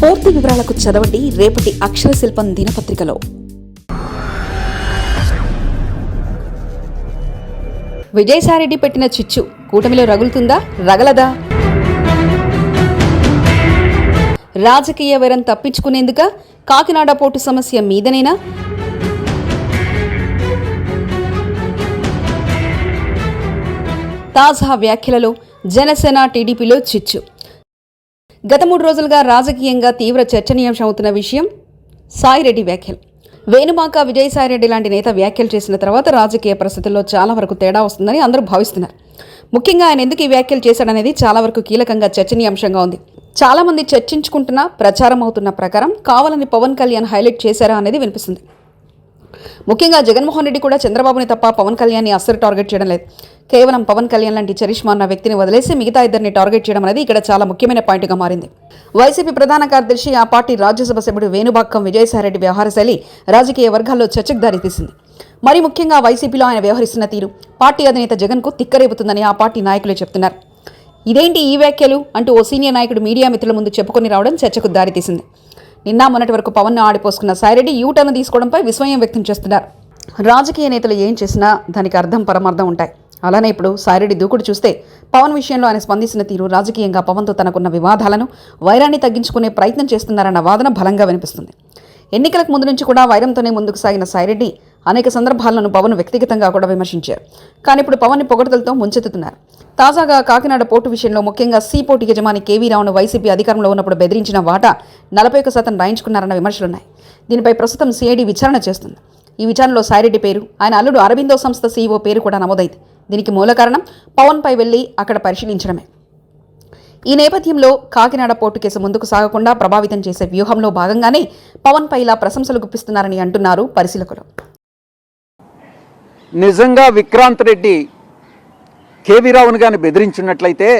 పూర్తి వివరాలకు చదవండి రేపటి అక్షర శిల్పం దినపత్రికలో. విజయసాయిరెడ్డి పెట్టిన చిచ్చు కూటమిలో రగులుతుందా? రగలదా? రాజకీయ వైరం తప్పించుకునేందుక కాకినాడ పోటు సమస్య మీదనేనా? తాజా వ్యాఖ్యలలో జనసేన టీడీపీలో చిచ్చు. గత మూడు రోజులుగా రాజకీయంగా తీవ్ర చర్చనీయాంశం అవుతున్న విషయం సాయిరెడ్డి వ్యాఖ్యలు. వేణుమాక విజయసాయిరెడ్డి లాంటి నేత వ్యాఖ్యలు చేసిన తర్వాత రాజకీయ పరిస్థితుల్లో చాలా వరకు తేడా వస్తుందని అందరూ భావిస్తున్నారు. ముఖ్యంగా ఆయన ఎందుకు ఈ వ్యాఖ్యలు చేశాడనేది చాలా వరకు కీలకంగా చర్చనీయాంశంగా ఉంది. చాలామంది చర్చించుకుంటున్న ప్రచారం అవుతున్న ప్రకారం కావాలని పవన్ కళ్యాణ్ హైలైట్ చేశారా అనేది వినిపిస్తుంది. ముఖ్యంగా జగన్మోహన్ రెడ్డి కూడా చంద్రబాబుని తప్ప పవన్ కళ్యాణ్ని అస్సలు టార్గెట్ చేయడం లేదు. కేవలం పవన్ కళ్యాణ్ లాంటి చరిష్మా అన్న వ్యక్తిని వదిలేసి మిగతా ఇద్దరిని టార్గెట్ చేయడం అనేది ఇక్కడ చాలా ముఖ్యమైన పాయింట్గా మారింది. వైసీపీ ప్రధాన కార్యదర్శి ఆ పార్టీ రాజ్యసభ సభ్యుడు వేణుబాక్కం విజయసాయిరెడ్డి వ్యవహార శైలి రాజకీయ వర్గాల్లో చర్చకు దారితీసింది. మరి ముఖ్యంగా వైసీపీలో ఆయన వ్యవహరిస్తున్న తీరు పార్టీ అధినేత జగన్కు తిక్కరేపుతుందని ఆ పార్టీ నాయకులే చెప్తున్నారు. ఇదేంటి ఈ వ్యాఖ్యలు? అంటూ ఓ సీనియర్ నాయకుడు మీడియా మిత్రుల ముందు చెప్పుకొని రావడం చర్చకు దారితీసింది. నిన్న మొన్నటి వరకు పవన్ను ఆడిపోసుకున్న సాయిరెడ్డి యూటర్న్ తీసుకోవడంపై విస్మయం వ్యక్తం చేస్తున్నారు. రాజకీయ నేతలు ఏం చేసినా దానికి అర్థం పరమార్థం ఉంటాయి. అలానే ఇప్పుడు సాయిరెడ్డి దూకుడు చూస్తే పవన్ విషయంలో ఆయన స్పందించిన తీరు రాజకీయంగా పవన్తో తనకున్న వివాదాలను వైరాన్ని తగ్గించుకునే ప్రయత్నం చేస్తున్నారన్న వాదన బలంగా వినిపిస్తుంది. ఎన్నికలకు ముందు నుంచి కూడా వైరంతోనే ముందుకు సాగిన సాయిరెడ్డి అనేక సందర్భాలను పవన్ వ్యక్తిగతంగా కూడా విమర్శించారు. కానీ ఇప్పుడు పవన్ని పొగడతలతో ముంచెత్తుతున్నారు. తాజాగా కాకినాడ పోర్టు విషయంలో ముఖ్యంగా సీ పోర్టు యజమాని కేవీ రావును వైసీపీ అధికారంలో ఉన్నప్పుడు బెదిరించిన వాటా నలభై ఒక్క శాతం రాయించుకున్నారన్న విమర్శలున్నాయి. దీనిపై ప్రస్తుతం సిఐడి విచారణ చేస్తుంది. ఈ విచారణలో సాయిరెడ్డి పేరు ఆయన అల్లుడు అరవిందో సంస్థ సీఈఓ పేరు కూడా నమోదైంది. దీనికి మూల కారణం పవన్పై వెళ్ళి అక్కడ పరిశీలించడమే. ఈ నేపథ్యంలో కాకినాడ పోర్టు కేసు ముందుకు సాగకుండా ప్రభావితం చేసే వ్యూహంలో భాగంగానే పవన్పై ఇలా ప్రశంసలు గుప్పిస్తున్నారని అంటున్నారు పరిశీలకులు. నిజంగా విక్రాంత్ రెడ్డి కేవీ రావును కానీ బెదిరించున్నట్లయితే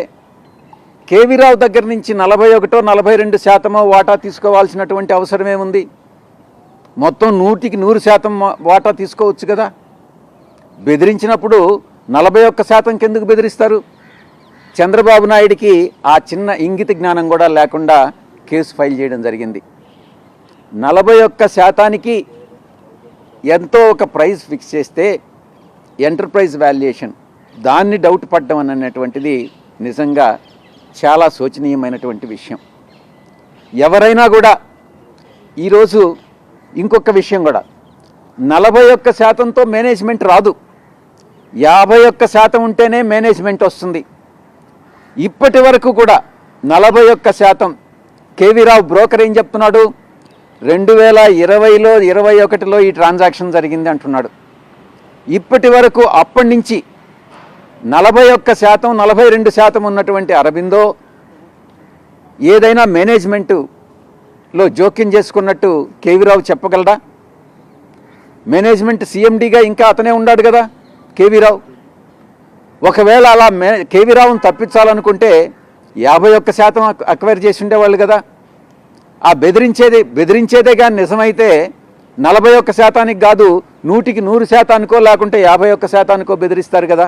కేవీరావు దగ్గర నుంచి నలభై ఒకటో నలభై రెండు శాతమో వాటా తీసుకోవాల్సినటువంటి అవసరమేముంది మొత్తం నూటికి నూరు శాతం వాటా తీసుకోవచ్చు కదా? బెదిరించినప్పుడు నలభై ఒక్క శాతం కిందకు బెదిరిస్తారు. చంద్రబాబు నాయుడికి ఆ చిన్న ఇంగిత జ్ఞానం కూడా లేకుండా కేసు ఫైల్ చేయడం జరిగింది. నలభై ఒక్క శాతానికి ఎంతో ఒక ప్రైస్ ఫిక్స్ చేస్తే ఎంటర్ప్రైజ్ వాల్యుయేషన్ దాన్ని డౌట్ పడ్డం అనేటువంటిది నిజంగా చాలా శోచనీయమైనటువంటి విషయం. ఎవరైనా కూడా ఈరోజు ఇంకొక విషయం కూడా. నలభై ఒక్క శాతంతో మేనేజ్మెంట్ రాదు. యాభై ఒక్క శాతం ఉంటేనే మేనేజ్మెంట్ వస్తుంది. ఇప్పటి వరకు కూడా నలభై ఒక్క శాతం కేవీ రావు బ్రోకర్ ఏం చెప్తున్నాడు? రెండు వేల ఇరవైలో ఇరవై ఒకటిలో ఈ ట్రాన్సాక్షన్ జరిగింది అంటున్నాడు. ఇప్పటి వరకు అప్పటి నుంచి నలభై ఒక్క శాతం నలభై రెండు శాతం ఉన్నటువంటి అరబిందో ఏదైనా మేనేజ్మెంటులో జోక్యం చేసుకున్నట్టు కేవీరావు చెప్పగలడా? మేనేజ్మెంట్ సీఎండీగా ఇంకా అతనే ఉన్నాడు కదా కేవీరావు. ఒకవేళ అలా మే కేవీరావును తప్పించాలనుకుంటే యాభై ఒక్క శాతం అక్వైర్ చేసి ఉండేవాళ్ళు కదా. ఆ బెదిరించేది బెదిరించేదే కానీ నిజమైతే నలభై ఒక్క శాతానికి కాదు నూటికి నూరు శాతానికో లేకుంటే యాభై ఒక్క శాతానికో బెదిరిస్తారు కదా.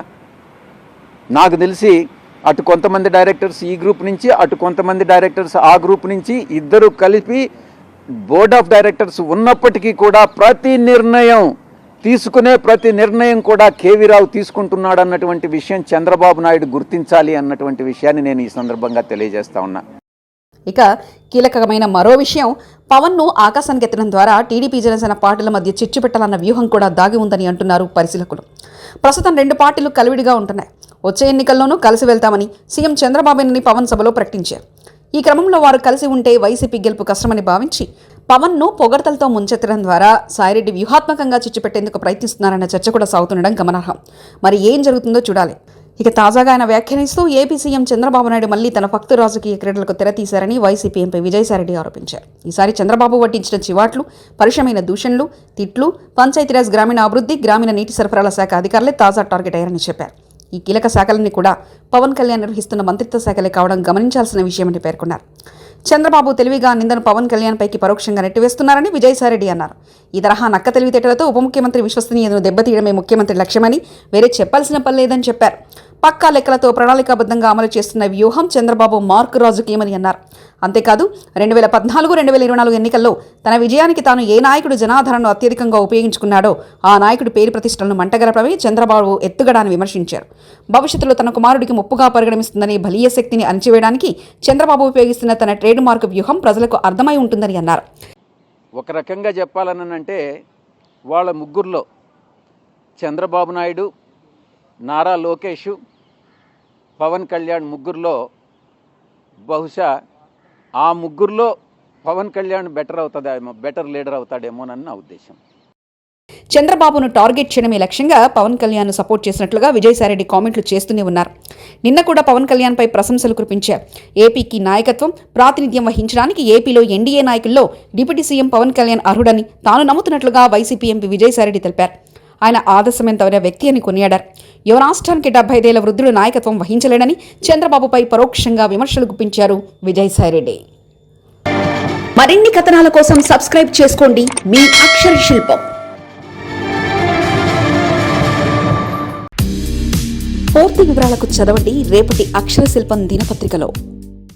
నాకు తెలిసి అటు కొంతమంది డైరెక్టర్స్ ఈ గ్రూప్ నుంచి అటు కొంతమంది డైరెక్టర్స్ ఆ గ్రూప్ నుంచి ఇద్దరు కలిపి బోర్డ్ ఆఫ్ డైరెక్టర్స్ ఉన్నప్పటికీ కూడా ప్రతి నిర్ణయం తీసుకునే ప్రతి నిర్ణయం కూడా కేవీరావు తీసుకుంటున్నాడు అన్నటువంటి విషయం చంద్రబాబు నాయుడు గుర్తించాలి అన్నటువంటి విషయాన్ని నేను ఈ సందర్భంగా తెలియజేస్తా ఉన్నా. ఇక కీలకమైన మరో విషయం పవన్ను ఆకాశానికి ఎత్తడం ద్వారా టీడీపీ జనసేన పార్టీల మధ్య చిచ్చు పెట్టాలన్న వ్యూహం కూడా దాగి ఉందని అంటున్నారు పరిశీలకులు. ప్రస్తుతం రెండు పార్టీలు కలివిడిగా ఉంటున్నాయి. వచ్చే ఎన్నికల్లోనూ కలిసి వెళ్తామని సీఎం చంద్రబాబునని పవన్ సభలో ప్రకటించారు. ఈ క్రమంలో వారు కలిసి ఉంటే వైసీపీ గెలుపు కష్టమని భావించి పవన్ను పొగడ్తలతో ముంచెత్తడం ద్వారా సాయిరెడ్డి వ్యూహాత్మకంగా చిచ్చుపెట్టేందుకు ప్రయత్నిస్తున్నారన్న చర్చ కూడా సాగుతుండడం గమనార్హం. మరి ఏం జరుగుతుందో చూడాలి. ఇక తాజాగా ఆయన వ్యాఖ్యానిస్తూ ఏపీ సీఎం చంద్రబాబు నాయుడు మళ్ళీ తన భక్తు రాజకీయ క్రీడలకు తెరతీశారని వైసీపీ ఎంపీ విజయసాయిరెడ్డి ఆరోపించారు. ఈసారి చంద్రబాబు వడ్డించిన చివాట్లు పరుషమైన దూషణలు తిట్లు పంచాయతీరాజ్ గ్రామీణ అభివృద్ధి గ్రామీణ నీటి సరఫరాల శాఖ అధికారులే తాజా టార్గెట్ అయ్యారని చెప్పారు. ఈ కీలక శాఖలన్నీ కూడా పవన్ కళ్యాణ్ నిర్వహిస్తున్న మంత్రిత్వ శాఖలే కావడం గమనించాల్సిన విషయమని పేర్కొన్నారు. చంద్రబాబు తెలివిగా నిందను పవన్ కళ్యాణ్ పైకి పరోక్షంగా నెట్టివేస్తున్నారని విజయసాయిరెడ్డి అన్నారు. ఈ తరహా నక్క తెలివితేటలతో ఉప ముఖ్యమంత్రి విశ్వసనీయతను దెబ్బతీయడమే ముఖ్యమంత్రి లక్ష్యమని వేరే చెప్పాల్సిన పని లేదని చెప్పారు. పక్కా లెక్కలతో ప్రణాళికాబద్ధంగా అమలు చేస్తున్న వ్యూహం చంద్రబాబు మార్క్ రాజుకేమని అన్నారు. అంతేకాదు రెండు వేల పద్నాలుగు రెండు వేల ఇరవై నాలుగు ఎన్నికల్లో తన విజయానికి తాను ఏ నాయకుడు జనాదరణను అత్యధికంగా ఉపయోగించుకున్నాడో ఆ నాయకుడి పేరు ప్రతిష్టలను మంటగరపడమే చంద్రబాబు ఎత్తుగడాన్ని విమర్శించారు. భవిష్యత్తులో తన కుమారుడికి ముప్పుగా పరిగణిస్తుందని బలీయ శక్తిని అణచివేయడానికి చంద్రబాబు ఉపయోగిస్తున్న తన ట్రేడ్ మార్క్ వ్యూహం ప్రజలకు అర్థమై ఉంటుందని అన్నారు. ఒక రకంగా చెప్పాలనంటే వాళ్ళ ముగ్గురులో చంద్రబాబు నాయుడు నారా లోకేష్ పవన్ కళ్యాణ్ ముగ్గురులో బహుశా ఆ ముగ్గురులో పవన్ కళ్యాణ్ బెటర్ అవుతుందేమో బెటర్ లీడర్ అవుతాడేమోనని నా ఉద్దేశం. చంద్రబాబును టార్గెట్ చేయడమే లక్ష్యంగా పవన్ కళ్యాణ్ సపోర్ట్ చేసినట్లుగా విజయసాయిరెడ్డి కామెంట్లు చేస్తూనే ఉన్నారు. నిన్న కూడా పవన్ కళ్యాణ్పై ప్రశంసలు కురిపించారు. ఏపీకి నాయకత్వం ప్రాతినిధ్యం వహించడానికి ఏపీలో ఎన్డీఏ నాయకుల్లో డిప్యూటీ సీఎం పవన్ కళ్యాణ్ అర్హుడని తాను నమ్ముతున్నట్లుగా వైసీపీ ఎంపీ విజయసాయిరెడ్డి తెలిపారు. ఆయన ఆదర్శమెంతవైన వ్యక్తి అని కొనియాడారు. యువ రాష్ట్రానికి డెబ్బై ఐదేళ్ళ వృద్ధుడు నాయకత్వం వహించలేడని చంద్రబాబుపై పరోక్షంగా విమర్శలు గుప్పించారు విజయసాయిరెడ్డి. మరిన్ని కథనాల కోసం సబ్స్క్రైబ్ చేసుకోండి మీ అక్షర శిల్పం. పూర్తి వివరాలకు చదవండి రేపటి అక్షర శిల్పం దినపత్రికలో.